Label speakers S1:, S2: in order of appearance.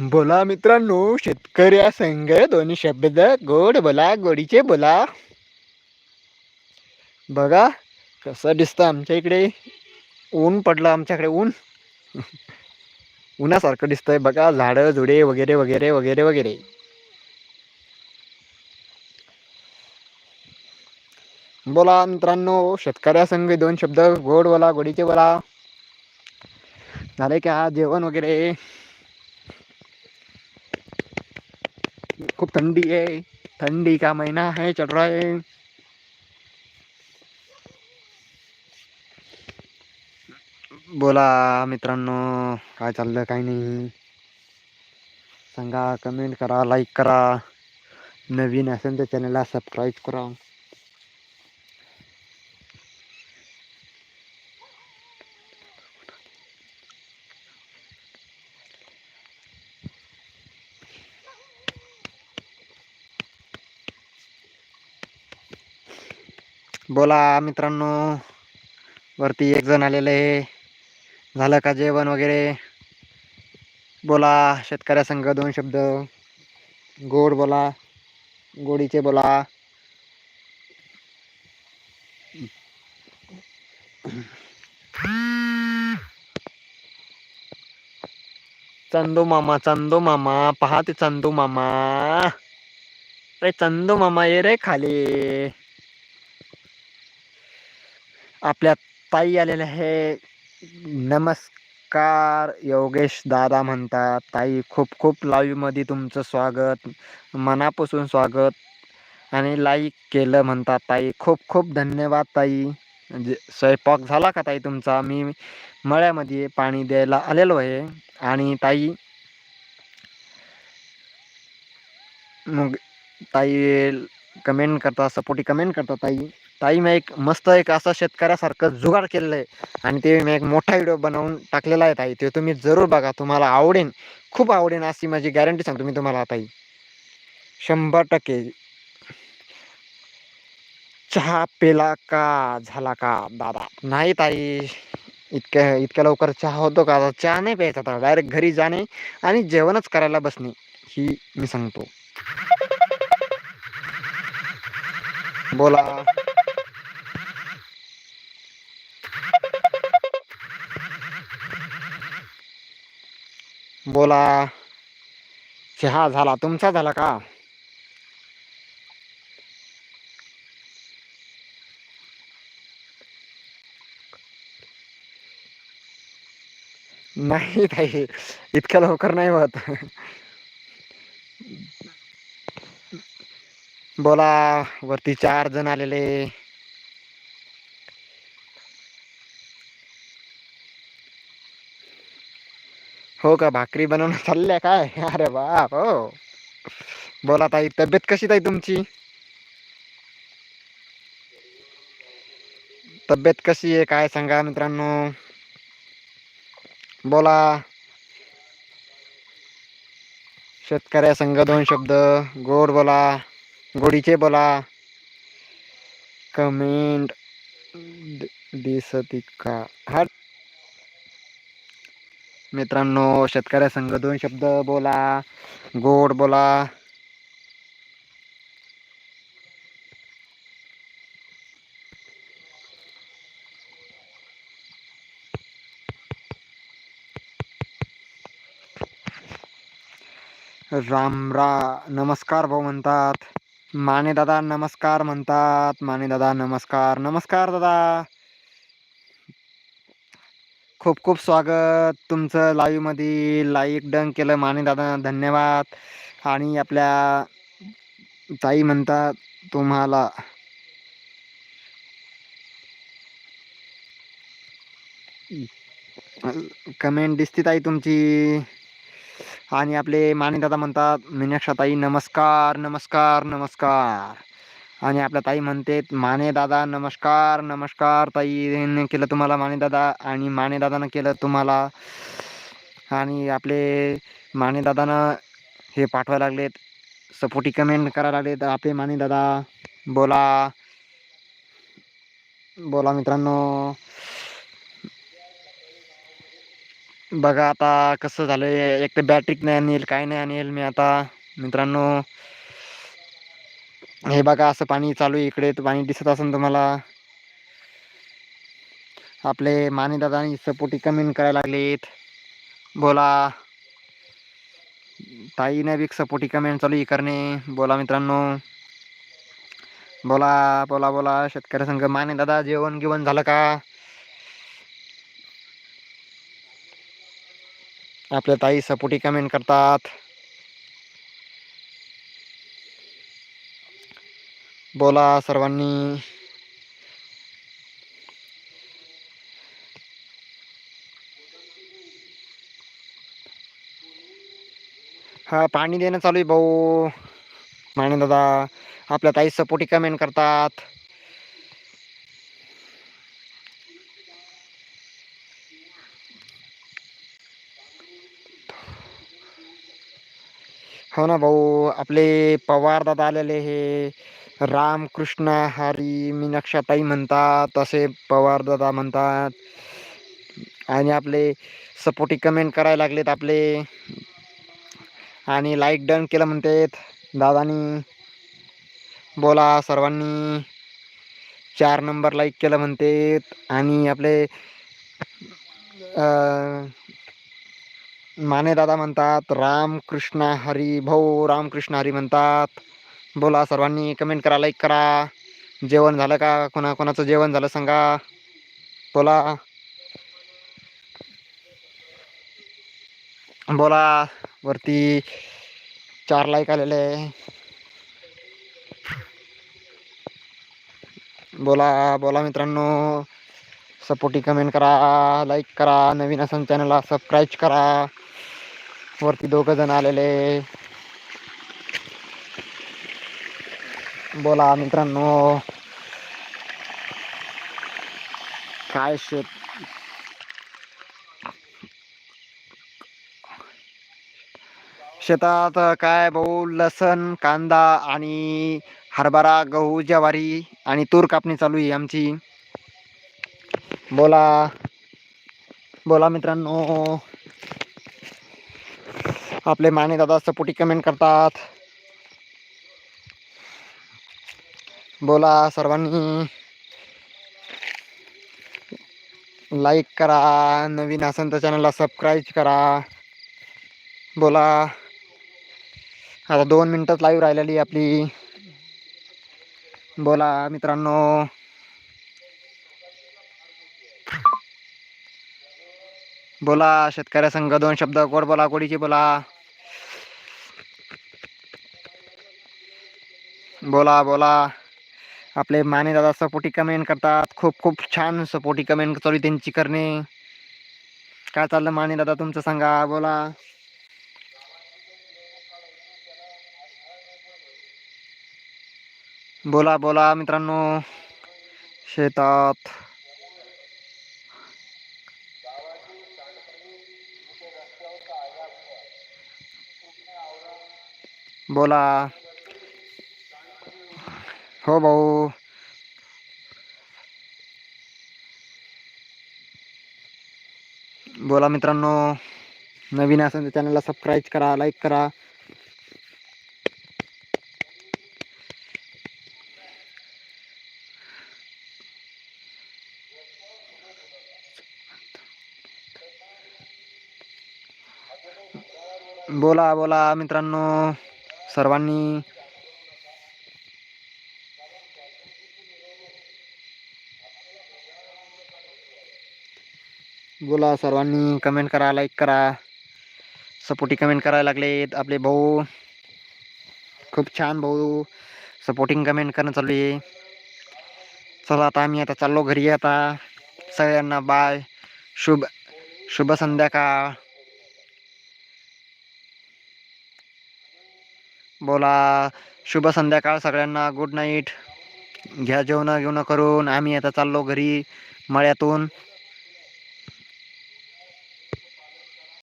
S1: बोला मित्रांनो शेतकऱ्या संघ दोन्ही शब्द गोड बोला गोडीचे बोला. बघा कसं दिसतं आमच्या इकडे. ऊन पडलं आमच्याकडे ऊन. उन्हासारखं दिसतंय बघा झाडं झुडे वगैरे वगैरे वगैरे वगैरे. बोला मित्रांनो शेतकऱ्या संघ दोन शब्द गोड बोला गोडीचे बोला. झाले का जेवण वगैरे? खूप थंडी आहे. थंडी का महिना है चल रहा है बोला मित्रांनो काय चाललं काय नाही? सांगा कमेंट करा लाईक करा. नवीन असेल तर चॅनलला सबस्क्राईब करा. बोला मित्रांनो. वरती एक जण आलेलं आहे. झालं का जेवण वगैरे? बोला शेतकऱ्या संघ दोन शब्द. गोड बोला गोडीचे बोला. चंदू मामा चंदू मामा पहा ते चंदू मामा. रे चंदू मामा ये रे खाली. आपल्या ताई आलेल्या आहे. नमस्कार योगेश दादा म्हणतात. ताई खूप खूप लाईवमध्ये तुमचं स्वागत. मनापासून स्वागत. आणि लाईक केलं म्हणतात ताई. खूप खूप धन्यवाद ताई. म्हणजे स्वयंपाक झाला का ताई तुमचा? मी मळ्यामध्ये पाणी द्यायला आलेलो आहे. आणि ताई मग ताई कमेंट करता सपोर्टी कमेंट करता ताई. ताई मी एक मस्त एक असा शेतकऱ्यासारखं जुगाड केलेलं आहे आणि ते मी एक मोठा व्हिडिओ बनवून टाकलेला आहे ताई. ते तुम्ही जरूर बघा. तुम्हाला आवडेन. खूप आवडेन अशी माझी गॅरंटी सांगतो मी तुम्हाला ताई. शंभर टक्के. चहा पेला का? झाला का? दादा नाही ताई. इतक्या इतक्या लवकर चहा होतो का? चहा नाही प्यायचा आता डायरेक्ट घरी जाणे आणि जेवणच करायला बसणे. ही मी सांगतो. बोला. बोला. चहा झाला तुमचा झाला का? नाही ताई इतक्या लवकर नाही होत. बोला वरती चार जण आलेले. हो का? भाकरी बनवणं चालल्या काय? अरे बाप हो. बोला ताई तब्येत कशी ताई तुमची? तब्येत कशी आहे? काय सांगा मित्रांनो? बोला. शेतकऱ्या संघ दोन शब्द. गोड बोला. गोडीचे बोला. कमेंट दिसती का हट मित्रांनो शेतकऱ्या संघ दोन शब्द बोला. गोड बोला. रामरा नमस्कार भाऊ म्हणतात. माने दादा नमस्कार म्हणतात. माने दादा नमस्कार. नमस्कार दादा. खूप खूप स्वागत तुमचं लाईव्हमध्ये लाईक डन केलं माने दादा धन्यवाद. आणि आपल्या ताई म्हणतात तुम्हाला. कमेंट दिसते ताई तुमची. आणि आपले माने दादा म्हणतात मीनाक्षाताई नमस्कार नमस्कार नमस्कार. आणि आपल्या ताई म्हणते माने दादा नमस्कार नमस्कार ताईने केलं तुम्हाला माने दादा आणि माने दादानं केलं तुम्हाला. आणि आपले माने दादानं हे पाठवायला लागलेत. सपोर्टी कमेंट करायला लागलेत. आपले माने दादा बोला. बोला मित्रांनो. बघा आता कसं झालं एक तर बॅटरीक नाही आणेल काय नाही आणेल मी आता. मित्रांनो हे बघा असं पाणी चालू आहे इकडे तर पाणी दिसत असेल तुम्हाला. आपले माने दादा सपोर्टी कमेंट करायला लागलेत. बोला. ताईने बी सपोर्टी कमेंट चालू आहे करणे. बोला मित्रांनो. बोला बोला बोला. शेतकरी संघ माने दादा जेवण गिवण झालं का? आपल्या ताई सपोर्टी कमेंट करतात. बोला सर्वांनी. हा पाणी देणं चालू आहे भाऊ. माने दादा आपल्या ताई सपोर्टी कमेंट करतात. हो ना भाऊ आपले पवार दादा आलेले हे. रामकृष्ण हरी मीनाक्षाताई म्हणतात तसे पवारदादा म्हणतात. आणि आपले सपोर्टी कमेंट करायला लागलेत आपले. आणि लाईक डन केलं म्हणतात. दादानी बोला सर्वांनी. चार नंबर लाईक केलं म्हणतात. आणि आपले माने दादा म्हणतात रामकृष्ण हरी भाऊ रामकृष्ण हरी म्हणतात. बोला सर्वांनी कमेंट करा लाईक करा. जेवण झालं का? कोणा कोणाचं जेवण झालं सांगा. बोला. बोला. वरती चार लाईक आलेले बोला बोला मित्रांनो. सपोर्टी कमेंट करा लाईक करा. नवीन असेल चॅनलला सबस्क्राईब करा. वरती दोघं जण आलेले. बोला मित्रांनो. काय शेत? शेतात काय भाऊ? लसण कांदा आणि हरभरा गहू ज्वारी आणि तूर कापणी चालू आहे आमची. बोला. बोला मित्रांनो. आपले माने दादा सपोटी कमेंट करतात. बोला सर्वांनी. लाईक करा नवीन असेल तर चॅनलला सबस्क्राईब करा. बोला. आता दोन मिनटंच लाईव्ह राहिलेली आपली. बोला मित्रांनो. बोला शेतकऱ्या संघ दोन शब्द गोड बोला कोडीची बोला. बोला बोला. आपले माने दादा सपोर्टी कमेंट करतात. खूप खूप छान सपोर्टी कमेंट चालू त्यांची करणे. काय चाललं माने दादा तुमचं सांगा बोला. बोला बोला मित्रांनो. शेतात. बोला. हो भाऊ बोला मित्रांनो, नवीन असेल तर चॅनलला सबस्क्राईब करा लाईक करा. बोला बोला मित्रांनो, सर्वांनी बोला सर्वांनी कमेंट करा लाईक करा. सपोर्टी कमेंट करायला लागलेत आपले भाऊ. खूप छान भाऊ. सपोर्टिंग कमेंट करणं चालू आहे. चला आता आम्ही आता चाललो घरी आता. सगळ्यांना बाय शुभ शुभ संध्याकाळ. बोला शुभ संध्याकाळ सगळ्यांना. गुड नाईट घ्या जेवणं घेऊन करून. आम्ही आता चाललो घरी मळ्यातून.